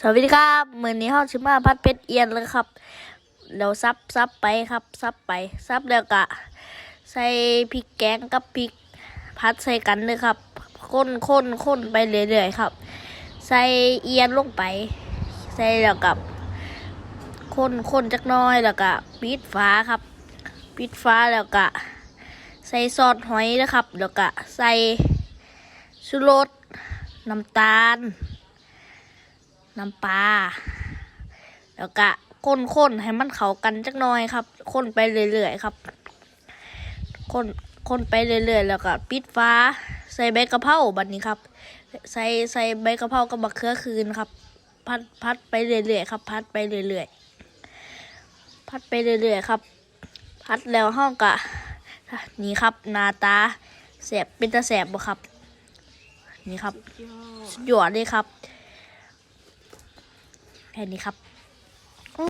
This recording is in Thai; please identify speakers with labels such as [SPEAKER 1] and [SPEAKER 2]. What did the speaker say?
[SPEAKER 1] สวัสดีครับมือนี้เฮาชิมาพัดเพชรเอียนเลยครับเดี๋ยวซับซับไปครับซับไปซับแล้วก็ใส่พริกแกงกับพริกพัดใส่กันเลยครับข้นข้นข้นไปเรื่อยๆครับ ใส่เอียนลงไป ใส่แล้วกับข้นข้นจักน้อยแล้วก็ปิดฟ้าครับปิดฟ้าแล้วก็ใส่ซอสหอยนะครับ แล้วก็ใส่ชูรสน้ำตาล น้ำปลาแล้วก็ข้นๆให้มันเข้ากันจักหน่อยครับข้นไปเรื่อยๆครับข้นข้นไปเรื่อยๆแล้วก็ปิดฟ้า ใส่ใบกะเพราบัดนี้ครับ ใส่ใส่ใบกะเพรากับบักเขือคืนครับ พัดพัดไปเรื่อยๆครับ พัดไปเรื่อยๆพัดไปเรื่อยๆครับ พัดแล้วห้องกะนี่ครับนาตาแสบเป็นตาแสบบ่ครับ นี่ครับสุดยอดเลยครับ แค่นี้ครับ